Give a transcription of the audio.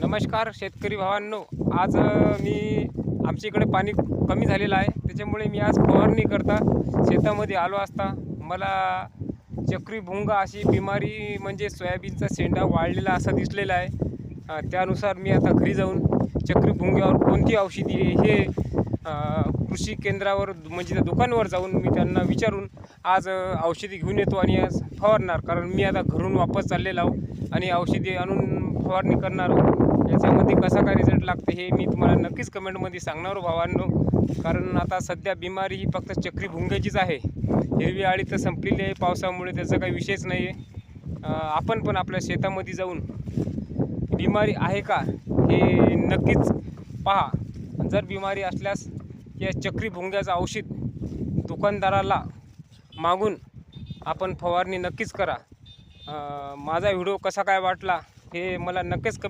नमस्कार शेतकरी भावांनो. आज मी आमच्या इकडे पाणी कमी झालेलं आहे. त्याच्यामुळे मी आज फवारणी करता शेतामध्ये आलो असता. मला चक्रीभुंगा अशी बिमारी म्हणजे सोयाबीनचा शेंडा वाढलेला असा दिसलेला आहे. त्यानुसार मी आता घरी जाऊन चक्रीभुंग्यावर कोणती औषधी आहे हे कृषी केंद्रावर म्हणजे त्या दुकानावर जाऊन मी त्यांना विचारून आज औषधी घेऊन येतो आणि आज फवारणार. कारण मी आता घरून वापस चाललेलो आहो आणि औषधी आणून फवारणी करणार. आहो. याच्यामध्ये कसा काय रिझल्ट लागते हे मी तुम्हाला नक्कीच कमेंटमध्ये सांगणार हो भावांनो. कारण आता सध्या बिमारी ही फक्त चक्री भुंग्याचीच आहे. हिरवी आळी तर संपलेली आहे पावसामुळे त्याचा काही विषयच नाही आहे आपण पण आपल्या शेतामध्ये जाऊन बिमारी आहे का हे नक्कीच पहा. जर बिमारी असल्यास या चक्री भुंग्याचं औषध दुकानदाराला मागून आपण फवारणी नक्कीच करा. माझा व्हिडिओ कसा काय वाटला हे मला नक्कीच कमेंट